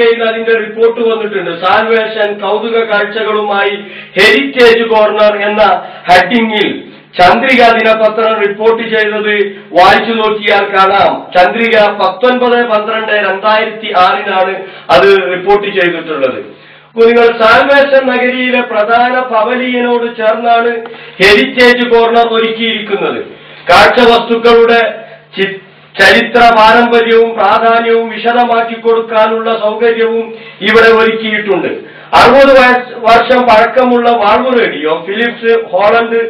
യിൽ അതിന്റെ റിപ്പോർട്ട് വന്നിട്ടുണ്ട്. സാൽവേഷൻ കൗതുക കാഴ്ചകളുമായി ഹെരിറ്റേജ് കോർണർ എന്ന ഹെഡിങ്ങിൽ ചന്ദ്രിക ദിനപത്രം റിപ്പോർട്ട് ചെയ്തത് വായിച്ചു നോക്കിയാൽ കാണാം. ചന്ദ്രിക പത്തൊൻപത് പന്ത്രണ്ട് രണ്ടായിരത്തി ആറിനാണ് അത് റിപ്പോർട്ട് ചെയ്തിട്ടുള്ളത്. നിങ്ങൾ സാൽവേഷൻ നഗരിയിലെ പ്രധാന പവലിയനോട് ചേർന്നാണ് ഹെരിറ്റേജ് കോർണർ ഒരുക്കിയിരിക്കുന്നത്. കാഴ്ചവസ്തുക്കളുടെ ചി- ചരിത്ര പാരമ്പര്യവും പ്രാധാന്യവും വിശദമാക്കി കൊടുക്കാനുള്ള സൗകര്യവും ഇവിടെ ഒരുക്കിയിട്ടുണ്ട്. അറുപത് വർഷം പഴക്കമുള്ള വാൾവ് റേഡിയോ ഫിലിപ്സ് ഹോളണ്ട്.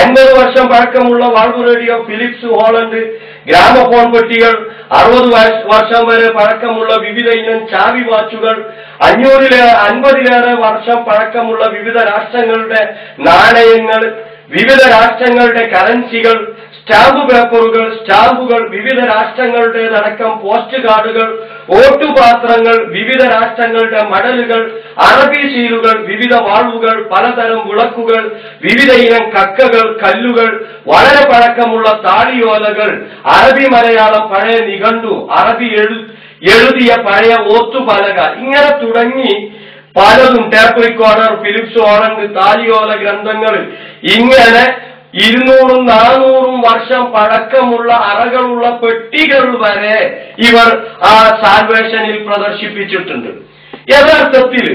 അൻപത് വർഷം പഴക്കമുള്ള valve radio Philips Holland. Gramophone പെട്ടികൾ അറുപത് വർഷം വരെ പഴക്കമുള്ള വിവിധ ഇനം ചാവി വാച്ചുകൾ അഞ്ഞൂറിലേറെ അൻപതിലേറെ വർഷം പഴക്കമുള്ള വിവിധ രാഷ്ട്രങ്ങളുടെ നാണയങ്ങൾ വിവിധ രാഷ്ട്രങ്ങളുടെ കറൻസികൾ സ്റ്റാമ്പ് പേപ്പറുകൾ സ്റ്റാമ്പുകൾ വിവിധ രാഷ്ട്രങ്ങളുടേതടക്കം പോസ്റ്റ് കാർഡുകൾ ഓട്ടുപാത്രങ്ങൾ വിവിധ രാഷ്ട്രങ്ങളുടെ മടലുകൾ അറബി സീലുകൾ വിവിധ വാൾവുകൾ പലതരം വിളക്കുകൾ വിവിധ ഇനം കക്കകൾ കല്ലുകൾ വളരെ പഴക്കമുള്ള താളിയോലകൾ അറബി മലയാളം പഴയ നിഘണ്ടു അറബി എഴു എഴുതിയ പഴയ ഓത്തുപലക. ഇങ്ങനെ തുടങ്ങി പലതും ടേപ്പ് റിക്കോർഡർ ഫിലിപ്സ് ഓറഞ്ച് താലിയോല ഗ്രന്ഥങ്ങൾ ഇങ്ങനെ ഇരുന്നൂറും നാനൂറും വർഷം പഴക്കമുള്ള അറകളുള്ള പെട്ടികൾ വരെ ഇവർ ആ സാൽവേഷനിൽ പ്രദർശിപ്പിച്ചിട്ടുണ്ട്. യഥാർത്ഥത്തിൽ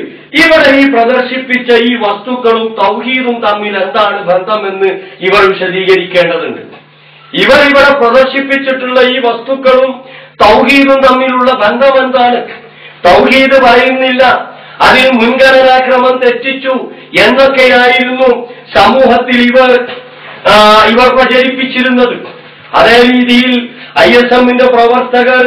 ഇവിടെ ഈ പ്രദർശിപ്പിച്ച ഈ വസ്തുക്കളും തൗഹീദും തമ്മിൽ എന്താണ് ബന്ധമെന്ന് ഇവർ വിശദീകരിക്കേണ്ടതുണ്ട്. ഇവർ ഇവിടെ പ്രദർശിപ്പിച്ചിട്ടുള്ള ഈ വസ്തുക്കളും തൗഹീദും തമ്മിലുള്ള ബന്ധം എന്താണ് തൗഹീദ് പറയുന്നില്ല. അതിൽ മുൻഗണനാക്രമം തെറ്റിച്ചു എന്നൊക്കെയായിരുന്നു സമൂഹത്തിൽ ഇവർ ഇവർ പ്രചരിപ്പിച്ചിരുന്നത്. അതേ രീതിയിൽ ഐ എസ് എമ്മിന്റെ പ്രവർത്തകർ